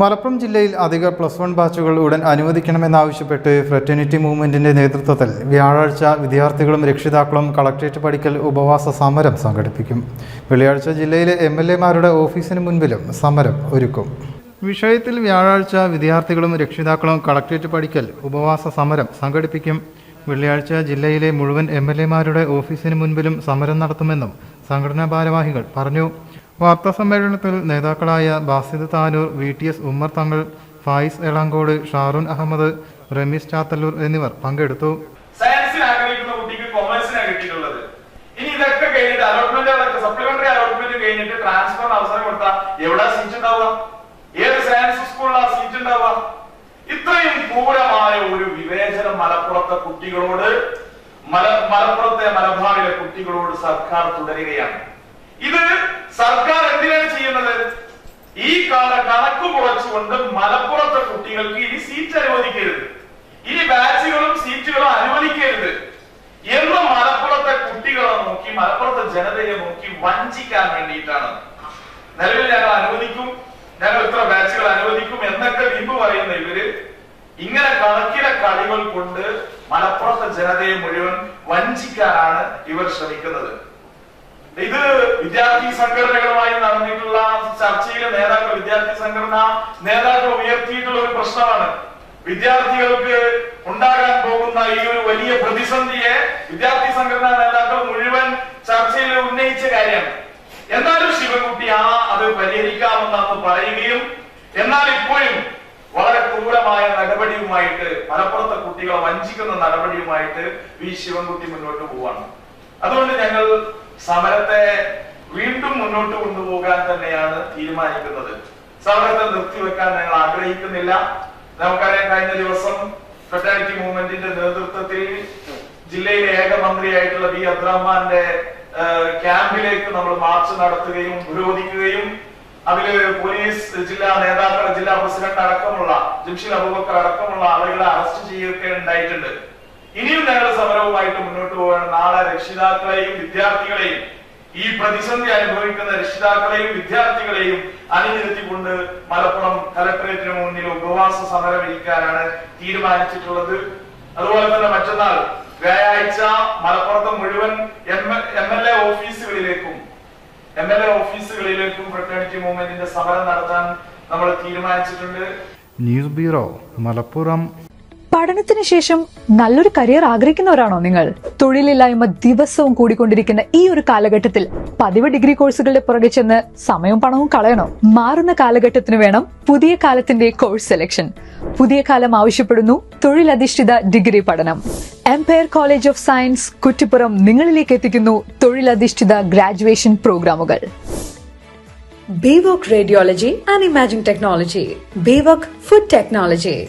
മലപ്പുറം ജില്ലയിൽ അധിക plus one ബാച്ചുകൾ ഉടൻ അനുവദിക്കണമെന്നാവശ്യപ്പെട്ട് ഫ്രറ്റേണിറ്റി മൂവ്മെന്റിന്റെ നേതൃത്വത്തിൽ വ്യാഴാഴ്ച വിദ്യാർത്ഥികളും രക്ഷിതാക്കളും കളക്ട്രേറ്റ് പഠിക്കൽ ഉപവാസ സമരം സംഘടിപ്പിക്കും. വെള്ളിയാഴ്ച ജില്ലയിലെ എം എൽ എമാരുടെ ഓഫീസിന് മുൻപിലും സമരം ഒരുക്കും. വിഷയത്തിൽ വ്യാഴാഴ്ച വിദ്യാർത്ഥികളും രക്ഷിതാക്കളും കളക്ട്രേറ്റ് പഠിക്കൽ ഉപവാസ സമരം സംഘടിപ്പിക്കും. വെള്ളിയാഴ്ച ജില്ലയിലെ മുഴുവൻ എം എൽ എമാരുടെ ഓഫീസിന് മുൻപിലും സമരം നടത്തുമെന്നും സംഘടനാ ഭാരവാഹികൾ പറഞ്ഞു. വാർത്താ സമ്മേളനത്തിൽ നേതാക്കളായ Basid Tanur V T S Ummar Thangal Fayis Elankode ഷാറൂൻ Ahmed Ramees Chathallur എന്നിവർ പങ്കെടുത്തു. ഇനി ഇതൊക്കെ അവസരം എവിടെ ഏത് ഇത്രയും ക്രൂരമായ ഒരു വിവേചനം മലപ്പുറത്തെ കുട്ടികളോട് മല മലപ്പുറത്തെ മലബാറിലെ കുട്ടികളോട് സർക്കാർ തുടരുകയാണ്. ഇത് സർക്കാർ എന്തിനാണ് ചെയ്യുന്നത്? ഈ കാല കണക്ക് കുറച്ചുകൊണ്ട് മലപ്പുറത്തെ കുട്ടികൾക്ക് ഇനി സീറ്റ് അനുവദിക്കരുത്. ഇനി ബാച്ചുകളും സീറ്റുകളും അനുവദിക്കരുത്. എന്ന് മലപ്പുറത്തെ കുട്ടികളെ നോക്കി മലപ്പുറത്തെ ജനതയെ നോക്കി വഞ്ചിക്കാൻ വേണ്ടിയിട്ടാണ്. നിലവിൽ ഞങ്ങൾ അനുവദിക്കും. ഞങ്ങൾ ഇത്ര ബാച്ചുകൾ അനുവദിക്കും എന്നൊക്കെ വീമ്പ് പറയുന്ന ഇവർ ഇങ്ങനെ കണക്കിലെ കളികൾ കൊണ്ട് മലപ്പുറത്തെ ജനതയെ മുഴുവൻ വഞ്ചിക്കാനാണ് ഇവർ ശ്രമിക്കുന്നത്. ഇത് വിദ്യാർത്ഥി സംഘടനകളുമായി നടന്നിട്ടുള്ള ചർച്ചയിലെ നേതാക്കൾ വിദ്യാർത്ഥി സംഘടന നേതാക്കൾ ഉയർത്തിയിട്ടുള്ള ഒരു പ്രശ്നമാണ്. വിദ്യാർത്ഥികൾക്ക് ഉണ്ടാകാൻ പോകുന്ന ഈ ഒരു വലിയ പ്രതിസന്ധിയെ വിദ്യാർത്ഥി സംഘടനാ നേതാക്കൾ മുഴുവൻ ചർച്ചയിൽ ഉന്നയിച്ച കാര്യമാണ്. എന്നാലും ശിവകുട്ടി ആ അത് പരിഹരിക്കാമെന്നാണ് പറയുകയും എന്നാൽ ഇപ്പോഴും വളരെ ക്രൂരമായ നടപടിയുമായിട്ട് മലപ്പുറത്തെ കുട്ടികളെ വഞ്ചിക്കുന്ന നടപടിയുമായിട്ട് വി ശിവൻകുട്ടി മുന്നോട്ട് പോവാണ്. അതുകൊണ്ട് ഞങ്ങൾ സമരത്തെ വീണ്ടും മുന്നോട്ട് കൊണ്ടുപോകാൻ തന്നെയാണ് തീരുമാനിക്കുന്നത്. സമരത്തെ നിർത്തിവെക്കാൻ ഞങ്ങൾ ആഗ്രഹിക്കുന്നില്ല. നമുക്കറിയാം കഴിഞ്ഞ ദിവസം ഫ്രട്ടേണിറ്റി മൂവ്മെന്റിന്റെ നേതൃത്വത്തിൽ ജില്ലയിലെ ഏക മന്ത്രിയായിട്ടുള്ള വി. അബ്ദുറഹ്മാന്റെ ക്യാമ്പിലേക്ക് നമ്മൾ മാർച്ച് നടത്തുകയും വിരോധിക്കുകയും അതിൽ പോലീസ് ജില്ലാ നേതാക്കൾ ജില്ലാ പ്രസിഡന്റ് അടക്കമുള്ള ജംഷിൽ അബൂബക്കർ അടക്കമുള്ള ആളുകളെ അറസ്റ്റ് ചെയ്യുകയൊക്കെ ഉണ്ടായിട്ടുണ്ട്. ഇനിയും ഞങ്ങൾ സമരവുമായിട്ട് മുന്നോട്ട് പോവുകയാണ്. നാളെ രക്ഷിതാക്കളെയും വിദ്യാർത്ഥികളെയും ഈ പ്രതിസന്ധി അനുഭവിക്കുന്ന രക്ഷിതാക്കളെയും വിദ്യാർത്ഥികളെയും അണിനിരത്തിക്കൊണ്ട് മലപ്പുറം കലക്ടറേറ്റിന് മുന്നിൽ ഉപവാസ സമരം ഇരിക്കാനാണ് തീരുമാനിച്ചിട്ടുള്ളത്. അതുപോലെ തന്നെ മറ്റന്നാൾ വ്യാഴാഴ്ച മലപ്പുറത്ത് മുഴുവൻ എം എൽ എ ഓഫീസുകളിലേക്കും എം എൽ എ ഓഫീസുകളിലേക്കും ഫ്രട്ടേണിറ്റി മൂവ്മെന്റിന്റെ സമരം നടത്താൻ നമ്മൾ തീരുമാനിച്ചിട്ടുണ്ട്. News bureau Malappuram. പഠനത്തിന് ശേഷം നല്ലൊരു കരിയർ ആഗ്രഹിക്കുന്നവരാണോ നിങ്ങൾ? തൊഴിലില്ലായ്മ ദിവസവും കൂടിക്കൊണ്ടിരിക്കുന്ന ഈ ഒരു കാലഘട്ടത്തിൽ പതിവ് ഡിഗ്രി കോഴ്സുകളുടെ പുറകെ ചെന്ന് സമയവും പണവും കളയണോ? മാറുന്ന കാലഘട്ടത്തിന് വേണം പുതിയ കാലത്തിന്റെ കോഴ്സ് സെലക്ഷൻ പുതിയ കാലം ആവശ്യപ്പെടുന്നു തൊഴിലധിഷ്ഠിത ഡിഗ്രി പഠനം. Empire college of science Kuttippuram നിങ്ങളിലേക്ക് എത്തിക്കുന്നു തൊഴിലധിഷ്ഠിത ഗ്രാജുവേഷൻ പ്രോഗ്രാമുകൾ BVoc radiology and imaging technology BVoc food Technology,